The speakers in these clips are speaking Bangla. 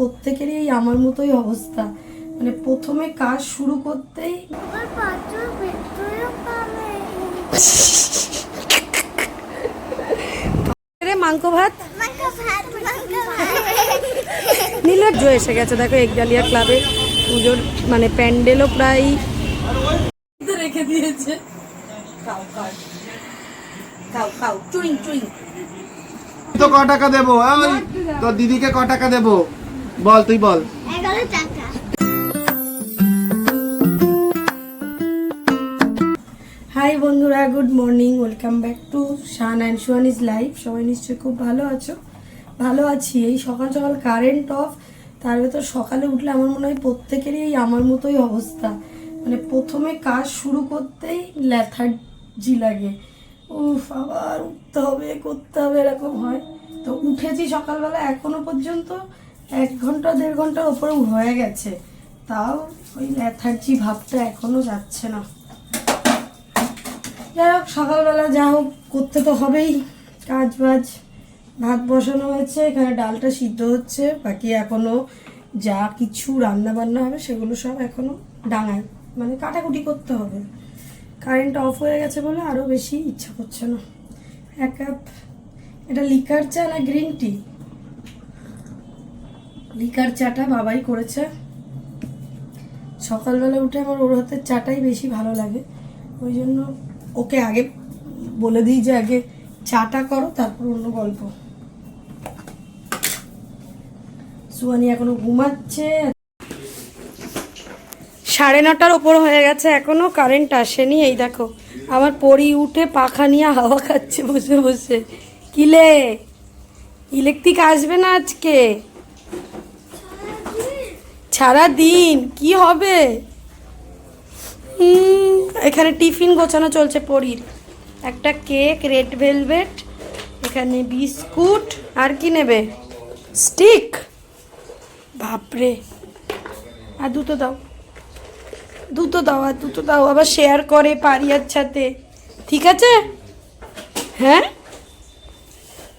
প্রত্যেকেরই এই আমার মতোই অবস্থা। মানে প্রথমে কাজ শুরু করতেই মাংস ভাত? মাংস ভাত মাংস ভাত। নীলার জো এসে গেছে। দেখো একডালিয়া ক্লাবে পুজোর মানে প্যান্ডেলও প্রায় রেখে দিয়েছে। খাও খাও। খাও খাও। চুইং চুইং। তো ক টাকা দেবো? তোর দিদিকে ক টাকা দেবো? বল তুই বল। হাই বন্ধুরা good morning welcome back to Shan and Shuan is life. সবাই নিশ্চয়ই খুব ভালো আছো? ভালো আছি। এই সকাল সকাল কারেন্ট অফ তার ভেতর সকালে উঠলে আমার মনে হয় প্রত্যেকেরই এই আমার মতোই অবস্থা। মানে প্রথমে কাজ শুরু করতেই ল্যাথার্জি লাগে। উফ আবার উঠতে হবে করতে হবে এরকম হয়। তো উঠেছি সকালবেলা এখনও পর্যন্ত। এক ঘণ্টা, দেড় ঘণ্টার ওপরে হয়ে গেছে। তাও ওই ল্যাথার্জি ভাবটা এখনও যাচ্ছে না। যাই হোক, সকালবেলা যা হোক, করতে তো হবেই। কাজ বাজ ভাত বসানো হয়েছে, এখানে ডালটা সিদ্ধ হচ্ছে, বাকি এখনও যা কিছু রান্না বান্না হবে, সেগুলো সব এখনও ডাঙায়। মানে কাটাকুটি করতে হবে। কারেন্ট অফ হয়ে গেছে বলে আরও বেশি ইচ্ছা করছে না। এক কাপ, এটা লিকার চা না গ্রিন টি? লিকার চাটা বাবাই করেছে। সকালবেলা উঠে আমার ওর হাতের চাটাই বেশি ভালো লাগে। ওই জন্য ওকে আগে বলে দিই যে আগে চাটা করো, তারপর অন্য গল্প। সুয়ানি এখনও ঘুমাচ্ছে। সাড়ে নটার ওপর হয়ে গেছে এখনও, কারেন্ট আসেনি। এই দেখো, আমার পরি উঠে পাখা নিয়ে হাওয়া খাচ্ছে বসে বসে। কিলে, ইলেকট্রিক আসবে না আজকে? সারা দিন কি হবে? এখানে টিফিন গোছানো চলছে পরির। একটা কেক, রেড ভেলভেট, এখানে বিস্কুট, আর কি নেবে? স্টিক? বাপরে। আর দুটো দাও। দুটো দাও, আর দুটো দাও। আবার শেয়ার করে পারিয়ার সাথে। ঠিক আছে? হ্যাঁ?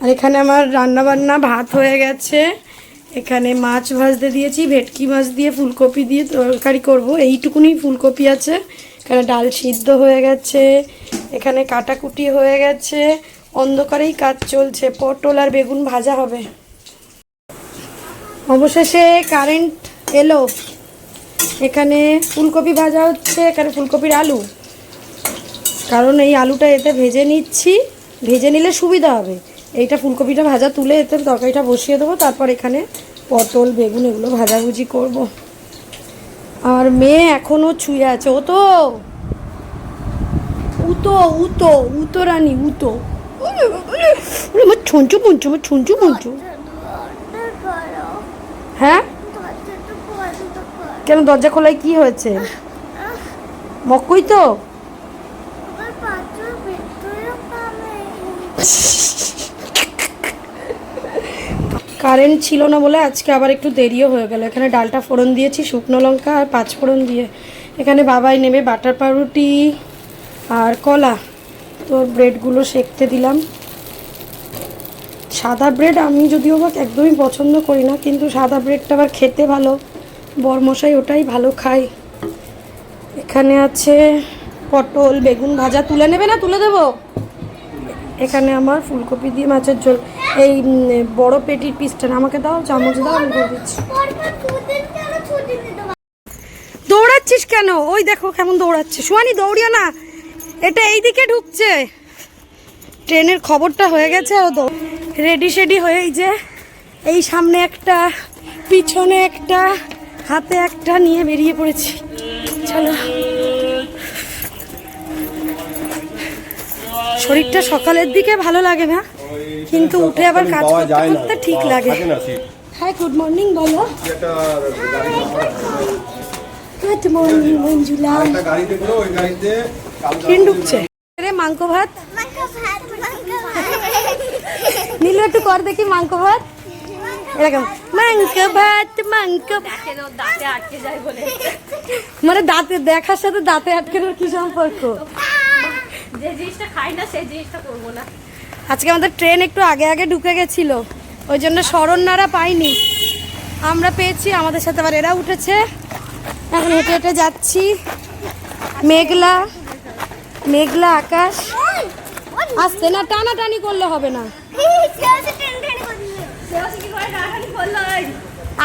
আর এখানে আমার রান্না বান্না ভাত হয়ে গেছে। এখানে মাছ ভাজতে দিয়েছি, ভেটকি মাছ দিয়ে, ফুলকপি দিয়ে তরকারি করব। এইটুকুনি ফুলকপি আছে। এখানে ডাল সিদ্ধ হয়ে গেছে। এখানে কাটাকুটি হয়ে গেছে। অন্ধকারেই কাজ চলছে। পটল আর বেগুন ভাজা হবে। অবশেষে কারেন্ট এলো। এখানে ফুলকপি ভাজা হচ্ছে। এখানে ফুলকপির আলু। কারণ এই আলুটা এতে ভেজে নিচ্ছি। ভেজে নিলে সুবিধা হবে। এইটা ফুলকপিটা ভাজা তুলে এতে তরকারিটা বসিয়ে দেবো তারপর এখানে পটল বেগুন এগুলো ভাজাভুজি করব। আর মেয়ে এখনও ছুঁয়ে আছে। ও তো উতো উতো উতো রানী উতো। আমার ছুঁচু পুঞ্চু আমার ছুঁচু পুঞ্চু হ্যাঁ? কেন দরজা খোলায় কি হয়েছে? মক্কই তো? কারেন্ট ছিল না বলে আজকে আবার একটু দেরিও হয়ে গেল। এখানে ডালটা ফোড়ন দিয়েছি, শুকনো লঙ্কা আর পাঁচ ফোড়ন দিয়ে। এখানে বাবাই নেবে বাটার পাউরুটি আর কলা। তো ব্রেডগুলো সেকতে দিলাম। সাদা ব্রেড আমি যদিও বা একদমই পছন্দ করি না, কিন্তু সাদা ব্রেডটা আবার খেতে ভালো। বরমশাই ওটাই ভালো খায়। এখানে আছে পটল, বেগুন ভাজা। তুলে নেবে না? তুলে দেবো? এখানে আমার ফুলকপি দিয়ে মাছের ঝোল। এই বড় পেটির পিসটা আমাকে দাও, চামচ দাও, আমি করে দিচ্ছি। দৌড়াচ্ছিস কেন? ওই দেখো কেমন দৌড়াচ্ছে। সুয়ানি দৌড়িও না। এটা এই দিকে ঢুকছে। ট্রেনের খবরটা হয়ে গেছে, ও তো রেডি সেডি হয়ে যে এই সামনে একটা, পিছনে একটা, হাতে একটা নিয়ে বেরিয়ে পড়েছি। চলো। শরীরটা সকালের দিকে ভালো লাগে না? কিন্তু উঠে আবার কাজ করতে করতে ঠিক লাগে। হাই গুড মর্নিং বলো। Good morning Manjula. ট্রেন ঢুকছে রে মাংস ভাত? নীলু একটু কর দেখি মাংস ভাত। এরকম মাংস ভাত মাংস মানে দাঁতে দেখার সাথে দাঁতে আটকে কি সম্পর্ক? যে জিনিসটা খাই না সেই জিনিসটা করব না। আজকে আমাদের ট্রেন একটু আগে আগে ঢুকে গেছিল। ওই জন্য শরণনারা পাইনি। আমরা পেয়েছি, আমাদের সাথে আবার এরা উঠেছে। এখন হেঁটে হেঁটে যাচ্ছি। মেঘলা মেঘলা আকাশ। আসতে না, টানাটানি করলে হবে না।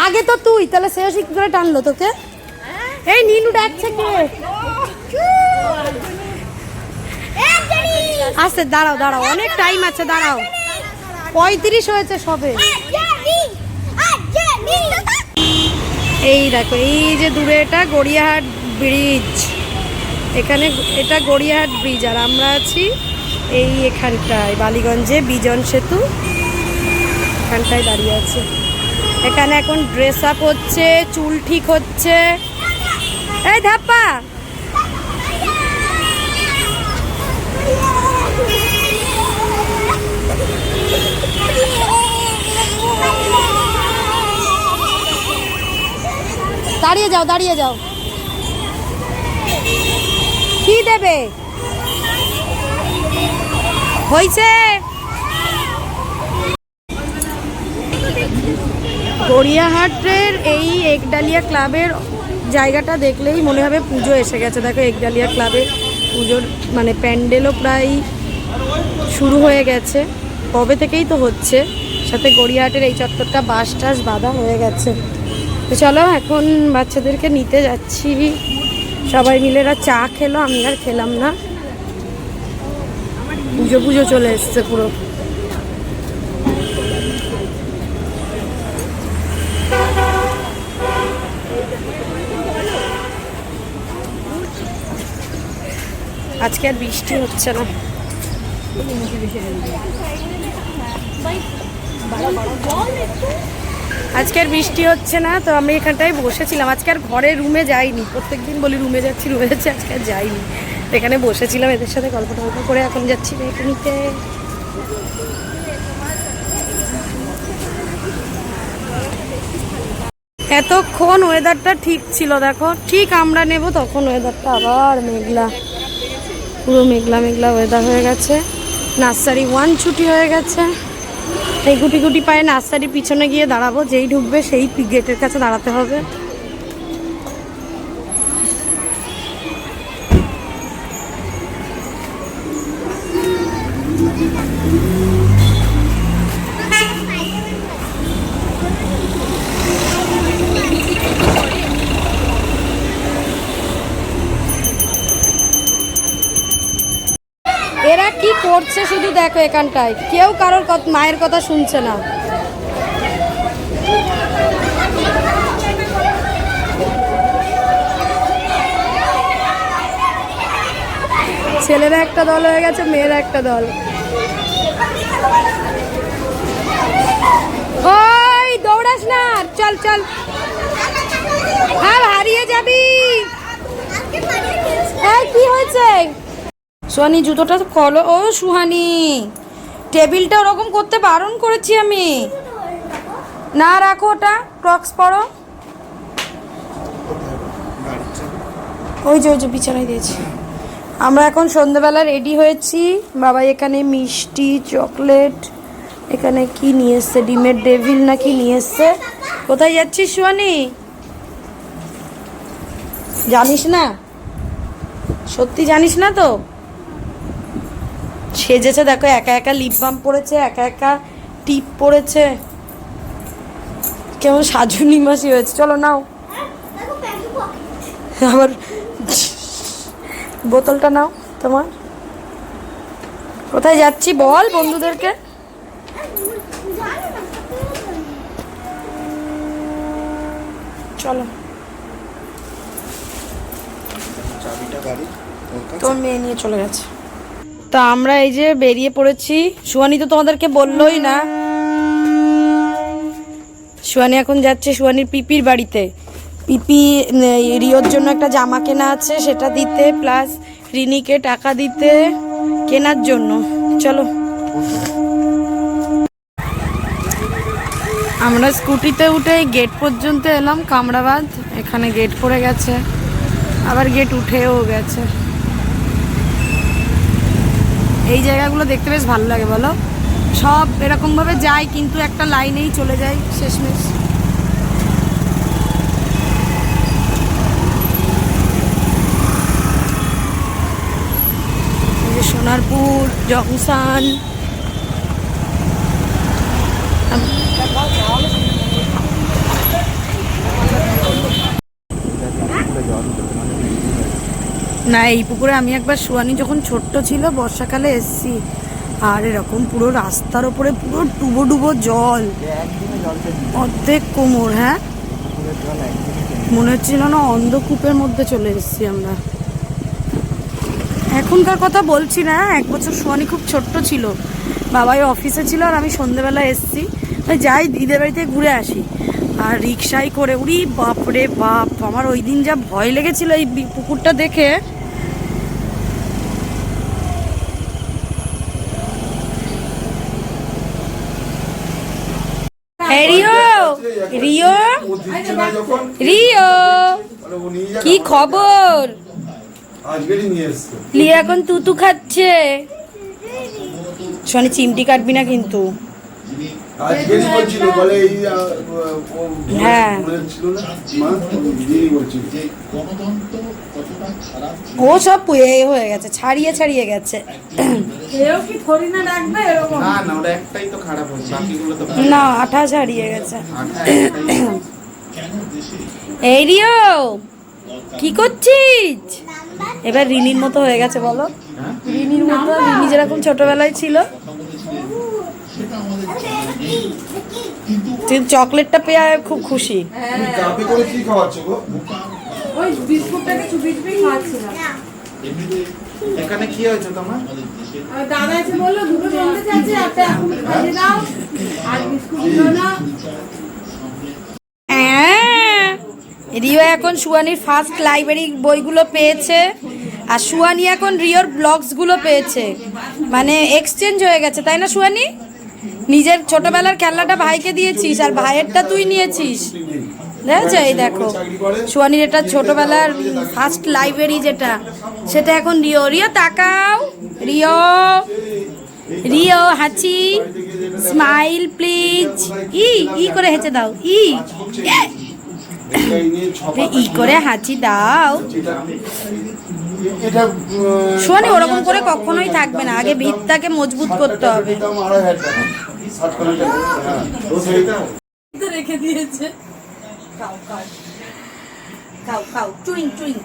আগে তো তুই, তাহলে সেও কি করে টানলো তোকে? এই, নীলু ডাকছে কে? আস্তে, দাঁড়াও দাঁড়াও, অনেক টাইম আছে, দাঁড়াও। পঁয়ত্রিশ হয়েছে সবে। এই দেখো, এই যে দূরে এটা গড়িয়াহাট ব্রিজ এখানে এটা গড়িয়াহাট ব্রিজ আর আমরা আছি এই এখানটায়, বালিগঞ্জে বিজন সেতু। এখানটায় দাঁড়িয়ে আছে। এখানে এখন ড্রেস আপ হচ্ছে, চুল ঠিক হচ্ছে। এই ধাপ্পা! দাঁড়িয়ে যাও দাঁড়িয়ে যাও। কি দেবে? হয়েছে গড়িয়াহাটের এই একডালিয়া ক্লাবের জায়গাটা দেখলেই মনে হবে পুজো এসে গেছে। দেখো, একডালিয়া ক্লাবে পুজোর মানে প্যান্ডেলও প্রায় শুরু হয়ে গেছে। কবে থেকেই তো হচ্ছে। সাথে গড়িয়াহাটের এই চত্বরটা বাস টাস বাঁধা হয়ে গেছে। তো চলো, এখন বাচ্চাদেরকে নিতে যাচ্ছি। সবাই মিলে এরা চা খেলো, আমি আর খেলাম না। পুজো পুজো চলে এসছে পুরো। আজকে আর বৃষ্টি হচ্ছে না। আজকে আর বৃষ্টি হচ্ছে না, তো আমি এখানটায় বসেছিলাম। আজকে আর ঘরে রুমে যাইনি। প্রত্যেকদিন বলি রুমে যাচ্ছি রুমে যাচ্ছি, আজকে আর যাইনি। এখানে বসেছিলাম এদের সাথে গল্প টল্প করে, এখন যাচ্ছি মেয়েকে নিতে এতক্ষণ ওয়েদারটা ঠিক ছিল, দেখো। ঠিক আমরা নেব তখন ওয়েদারটা আবার মেঘলা। পুরো মেঘলা মেঘলা ওয়েদার হয়ে গেছে। নার্সারি ওয়ান ছুটি হয়ে গেছে। এই গুটি গুটি পায়ে নার্সারির পিছনে গিয়ে দাঁড়াবো, যেই ঢুকবে সেই গেটের কাছে দাঁড়াতে হবে। দেখো এখানটায়। কেউ কারোর মায়ের কথা শুনছে না। ছেলেরা একটা দল হয়ে গেছে, মেয়েরা একটা দল। ওই, দৌড়াস না। চল চল। হ্যাঁ হারিয়ে যাবি এই কি হয়েছে সোহানি জুতোটা কলো ও সুহানি, টেবিলটা ওরকম করতে বারণ করেছি আমি। না রাখো ওটা, ক্রক্স পরো। ওই যে ওই যে, বিছানায় দিয়েছি। আমরা এখন সন্ধ্যেবেলা রেডি হয়েছি। বাবা এখানে মিষ্টি, চকলেট, এখানে কি নিয়ে এসছে? ডিমের ডেভিল না কি নিয়ে এসছে? কোথায় যাচ্ছিস সুহানি? জানিস না? সত্যি জানিস না তো? সেজেছে দেখো একা একা লিপ বাম পড়েছে একা একা টিপ পড়েছে কেমন সাজুনি মাসি হয়েছে চলো নাও। আবার বোতলটা নাও তোমার। কোথায় যাচ্ছি বল বন্ধুদেরকে? চলো। তোর মেয়ে নিয়ে চলে গেছে। তা আমরা এই যে বেরিয়ে পড়েছি। সুয়ানি তো তোমাদেরকে বললোই না। সুয়ানি এখন যাচ্ছে সুয়ানির পিপির বাড়িতে। পিপি রিওর জন্য একটা জামা কেনা আছে, সেটা দিতে, প্লাস রিনিকে টাকা দিতে, কেনার জন্য। চলো। আমরা স্কুটিতে উঠে গেট পর্যন্ত এলাম, কামরাবাদ। এখানে গেট পড়ে গেছে। আবার গেট উঠেও গেছে। এই জায়গাগুলো দেখতে বেশ ভালো লাগে, বলো। সব এরকমভাবে যায়, কিন্তু একটা লাইনেই চলে যায়, শেষমেশ। সোনারপুর, জংশন। না, এই পুকুরে আমি একবার সুয়ানি যখন ছোট্ট ছিল, বর্ষাকালে এসছি। আর এরকম পুরো রাস্তার ওপরে পুরো ডুবো ডুবো জল। অর্ধেক কোমর হ্যাঁ? মনে হচ্ছিল না অন্ধকূপের মধ্যে চলে এসেছি আমরা। এখনকার কথা বলছি না, এক বছর সোয়ানি খুব ছোট্ট ছিল। বাবাই অফিসে ছিল আর আমি সন্ধেবেলা এসছি। তাই যাই দিদের বাড়িতে ঘুরে আসি। আর রিক্সায় করে, উড়ি বাপরে বাপ, আমার ওই দিন যা ভয় লেগেছিল এই পুকুরটা দেখে রিও। রিও? রিও? কি খবর? লিয়া এখন তুতু খাচ্ছে। শনি, চিমটি কাটবি না কিন্তু। হ্যাঁ। ও সব পুয়ে হয়ে গেছে ছাড়িয়ে ছাড়িয়ে গেছে। এও কি থরি না রাখবে এরকম? না না ওটা একটাই তো খারাপ হচ্ছে বাকিগুলো তো না আঠা ছাড়িয়ে গেছে। এই রিও কি করছিস? এবার রিনির মতো হয়ে গেছে বলো। রিনির মতো রিনি যেরকম ছোটবেলায় ছিল। তুই চকলেটটা পেয়ে খুব খুশি। তুমি কাপে করে কি খাওয়াচ্ছ গো? ওই বিস্কুটটাকে চুপি চুপি খাওয়াচ্ছিলাম। এখানে কি হয়েছে তোমার? দাদা এসে বলল দুটো চাচ্ছে একটা এখন খাইয়ে দাও আর বিস্কুট দিলো না। হ্যাঁ, রিও এখন সুয়ানির ফার্স্ট লাইব্রেরি বইগুলো পেয়েছে আর সুয়ানি এখন রিওর ব্লগসগুলো পেয়েছে। মানে এক্সচেঞ্জ হয়ে গেছে তাই না সুয়ানি? নিজের ছোটবেলার খেলনাটা ভাইকে দিয়েছিস আর ভাইয়েরটা তুই নিয়েছিস। দেখেছ? এই দেখো। সুয়ানির এটা ছোটবেলার ফার্স্ট লাইব্রেরি যেটা সেটা এখন রিও। রিও তাকাও। রিও। রিও হাঁচি। স্মাইল প্লিজ ই ই করে হেঁচে দাও। ই। ই করে হাঁচি দাও। এটা শোনি ওরকম করে কখনোই থাকবে না। আগে ভিতটাকে মজবুত করতে হবে। হ্যাঁ রেখে দিয়েছে। খাও খাও খাও খাও চুইং চুইং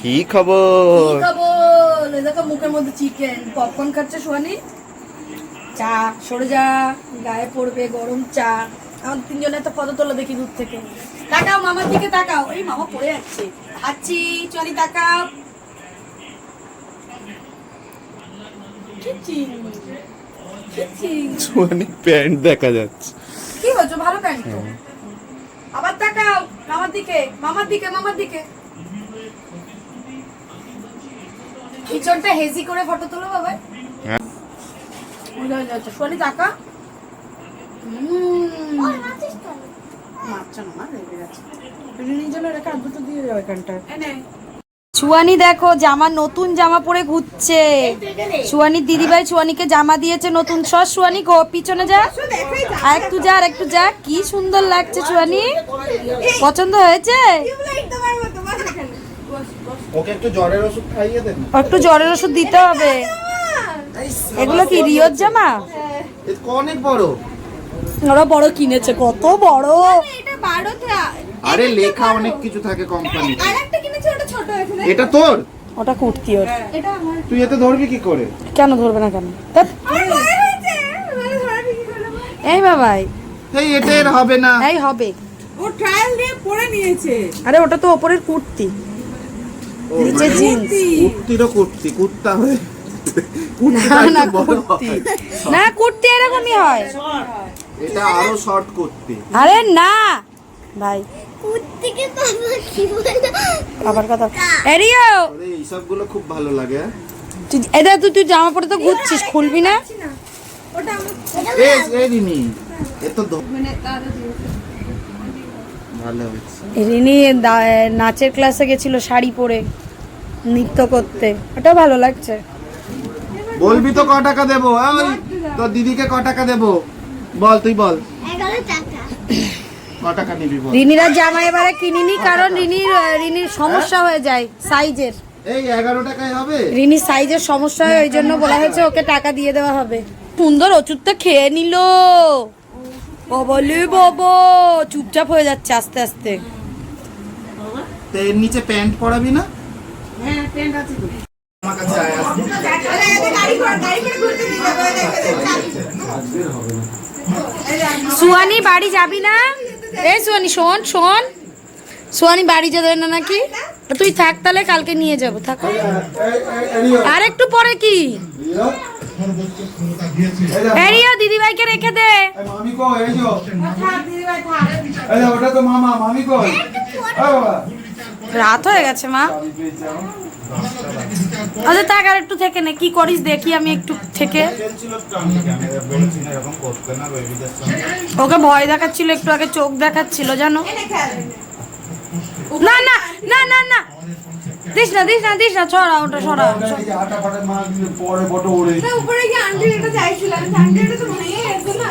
কি খবর? খাব দেখো মুখের মধ্যে চিকেন পপকর্ন খাচ্ছে সোয়ানি চা সরে যা। গায়ে পড়বে গরম চা। আমাদের তিনজনে তো ফটো তোলা দেখি দূর থেকে। তাকাও মামার দিকে তাকাও। এই মামা পড়ে যাচ্ছে খাচ্ছি। চলি তাকাও। খিচিং মানে প্যান্ট দেখা যাচ্ছে। কি হচ্ছে ভালো প্যান্ট তো। আবার তাকাও মামার দিকে মামার দিকে মামার দিকে। পিছনটা হেজি করে ফটো তোলো বাবা। হ্যাঁ। যা, তাকা? মারছে না, রেগে গেছে। রিনির রেখে আর দুটো দিয়ে যাও এখানটায়। সুয়ানি দেখো জামা নতুন জামা পরে ঘুরছে। সুয়ানির দিদিভাই সুয়ানিকে জামা দিয়েছে নতুন। সস সুয়ানি গো পিছনে যা। আর একটু যা আর একটু যা। কি সুন্দর লাগছে সুয়ানি। পছন্দ হয়েছে? ওকে একটু জ্বরের ওষুধ খাইয়ে দেন ও একটু জ্বরের ওষুধ দিতে হবে। এগুলো কি রিওর জামা? অনেক বড়। ওরা বড় কিনেছে কত বড়। আরে লেখা অনেক কিছু থাকে কোম্পানি আর একটা কিনেছি এটা তোর? ওটা কুর্তি ওর। তুই এতে ধরবি কি করে? কেন ধরবে না কেন? মানে এই বাবাই। এই এটা এর হবে না। এই হবে। ও ট্রায়াল দিয়ে পরে নিয়েছে। আরে ওটা তো ওপরের কুর্তি নিচে মানে জিন্স। কুর্তিরও কুর্তি কুর্তা হয়ে না কুর্তি হয়। না কুর্তি এরকমই হয়। এটা আরও শর্ট কুর্তি আরে না। ভাই কথা। এরিও আরে এইসব খুব ভালো লাগে? তুই এটা তুই তুই জামা পরে তো ঘুরছিস খুলবি না? ওটা এই এই রিমি এ তো ধ- ভালো হয়েছে। রিনি নাচের ক্লাসে গেছিল শাড়ি পরে নৃত্য করতে। ওটা ভালো লাগছে। বলবি তো ক টাকা দেবো? হ্যাঁ ওই তোর দিদিকে ক টাকা দেবো? বল তুই বল। এগারো টাকা। টাকা নিবি রিনিরা জামা এবারে কিনিনি কারণ রিনির রিনির সমস্যা হয়ে যায় সাইজের। এই এগারো টাকায় হবে? রিনির সাইজের সমস্যা হয় ওই জন্য বলা হয়েছে ওকে টাকা দিয়ে দেওয়া হবে। সুন্দর ওষুধটা খেয়ে নিল। বলে বাবা চুপচাপ হয়ে যাচ্ছে আস্তে আস্তে। তো এর নিচে প্যান্ট পরাবি না? হ্যাঁ প্যান্ট আছে তো। আমার কাছে আয় আসবি আরে, আরে, গাড়ি গাড়ি করে ঘুরতে নিয়ে যাব এই দেখো, দেখো। সুয়ানি বাড়ি যাবি না? এই সুয়ানি শোন শোন। সুয়ানি বাড়ি যাবে না নাকি? তুই থাক তাহলে কালকে নিয়ে যাব থাক। আর একটু পরে কি? এরিয়া দিদি ভাইকে রেখে দে। রাত হয়ে গেছে মা। আচ্ছা থাক আর একটু থেকে নে। কি করিস দেখি আমি একটু থেকে। ওকে ভয় দেখাচ্ছিল একটু আগে চোখ দেখাচ্ছিল জানো? না না না না না। দিস না দিস না দিস না ছড়া ওটা ছড়া। ফাটা উপরে আন্টি এটা চাইছিলাম আন্টি এটা তো ভেঙে গেছে না।